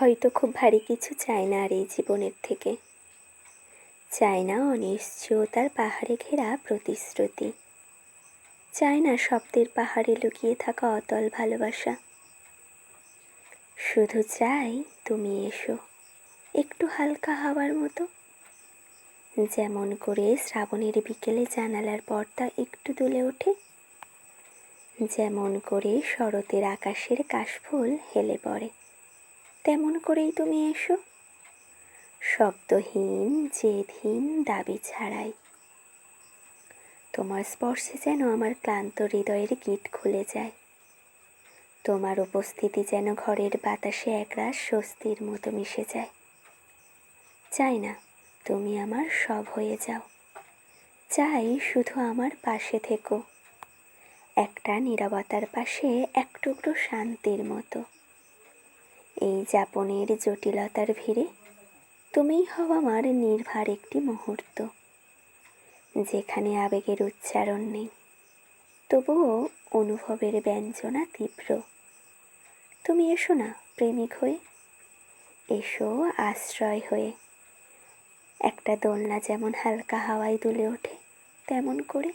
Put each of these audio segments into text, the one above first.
হয়তো খুব ভারী কিছু চায় না আর এই জীবনের থেকে। চায় না অনিশ্চয়তার পাহাড়ে ঘেরা প্রতিশ্রুতি। চায় না শব্দের পাহাড়ে লুকিয়ে থাকা অতল ভালোবাসা। শুধু চাই তুমি এসো, একটু হালকা হাওয়ার মতো। যেমন করে শ্রাবণের বিকেলে জানালার পর্দা একটু দুলে ওঠে। যেমন করে শরতের আকাশের কাশফুল হেলে পড়ে। তেমন করেই তুমি এসো। শব্দহীন, জেদহীন দাবি ছাড়াই। তোমার স্পর্শে যেন আমার ক্লান্ত হৃদয়ের গিট খুলে যায়। তোমার উপস্থিতি যেন ঘরের বাতাসে একরাশ স্বস্তির মতো মিশে যায়। চাই না, তুমি আমার সব হয়ে যাও। চাই শুধু আমার পাশে থেকো। একটা নীরবতার পাশে এক টুকরো শান্তির মতো। এই যাপনের জটিলতার ভিড়ে তুমিই হও আমার নির্ভার একটি মুহূর্ত। যেখানে আবেগের উচ্চারণ নেই, তবুও অনুভবের ব্যঞ্জনা তীব্র। তুমি এসো না, প্রেমিক হয়ে। এসো আশ্রয় হয়ে। একটা দোলনা যেমন হালকা হাওয়ায় দুলে ওঠে, তেমন করে।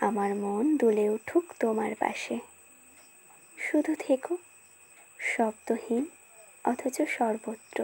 আমার মন দুলে উঠুক তোমার পাশে। শুধু থেকো। শব্দহীন অথচ সর্বত্র।